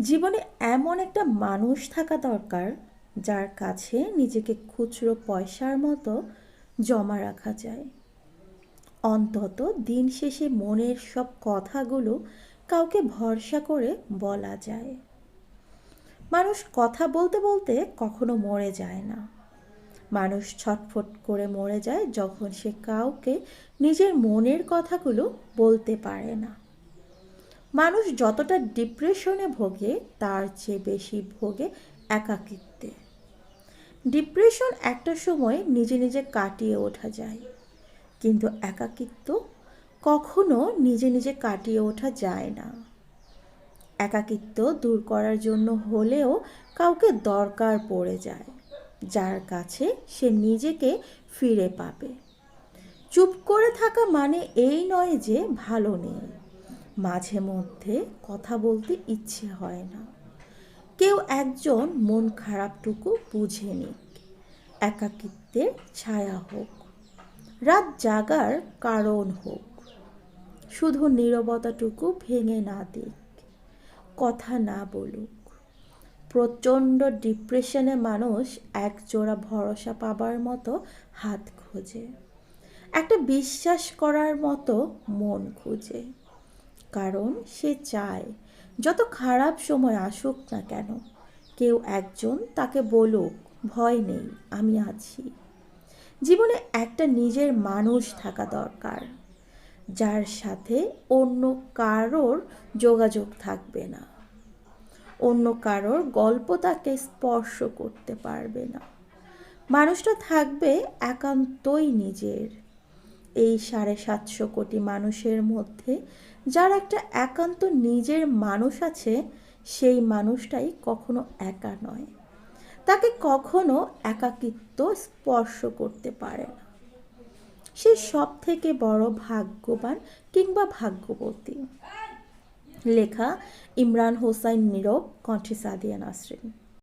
জীবনে এমন একটা মানুষ থাকা দরকার যার কাছে নিজেকে খুচরো পয়সার মতো জমা রাখা যায়। অন্তত দিন শেষে মনের সব কথাগুলো কাউকে ভরসা করে বলা যায়। মানুষ কথা বলতে বলতে কখনো মরে যায় না। মানুষ ছটফট করে মরে যায় যখন সে কাউকে নিজের মনের কথাগুলো বলতে পারে না। মানুষ যতটা ডিপ্রেশনে ভোগে, তার চেয়ে বেশি ভোগে একাকিত্বে। ডিপ্রেশন একটা সময় নিজে নিজে কাটিয়ে ওঠা যায়, কিন্তু একাকিত্ব কখনো নিজে নিজে কাটিয়ে ওঠা যায় না। একাকিত্ব দূর করার জন্য হলেও কাউকে দরকার পড়ে যায়, যার কাছে সে নিজেকে ফিরে পাবে। চুপ করে থাকা মানে এই নয় যে ভালো নেই। মাঝে মধ্যে কথা বলতে ইচ্ছে হয় না। কেউ একজন মন খারাপটুকু বুঝে নিক, একাকিত্বের ছায়া হোক, রাত জাগার কারণ হোক, শুধু নীরবতাটুকু ভেঙে না দিক, কথা না বলুক। প্রচণ্ড ডিপ্রেশনে মানুষ এক জোড়া ভরসা পাবার মতো হাত খোঁজে, একটা বিশ্বাস করার মতো মন খুঁজে। কারণ সে চায়, যত খারাপ সময় আসুক না কেন, কেউ একজন তাকে বলুক, ভয় নেই, আমি আছি। জীবনে একটা নিজের মানুষ থাকা দরকার, যার সাথে অন্য কারোর যোগাযোগ থাকবে না। অন্য কারোর গল্প তাকে স্পর্শ করতে পারবে না। মানুষটা থাকবে একান্তই নিজের। এই সাড়ে সাতশো কোটি মানুষের মধ্যে যার একটা একান্ত নিজের মানুষ আছে, সেই মানুষটাই কখনো একা নয়। তাকে কখনো একাকিত্ব স্পর্শ করতে পারে না। সে সব থেকে বড় ভাগ্যবান কিংবা ভাগ্যবতী। লেখা ইমরান হোসাইন নীরব, কণ্ঠে সাদিয়া নাসরিন।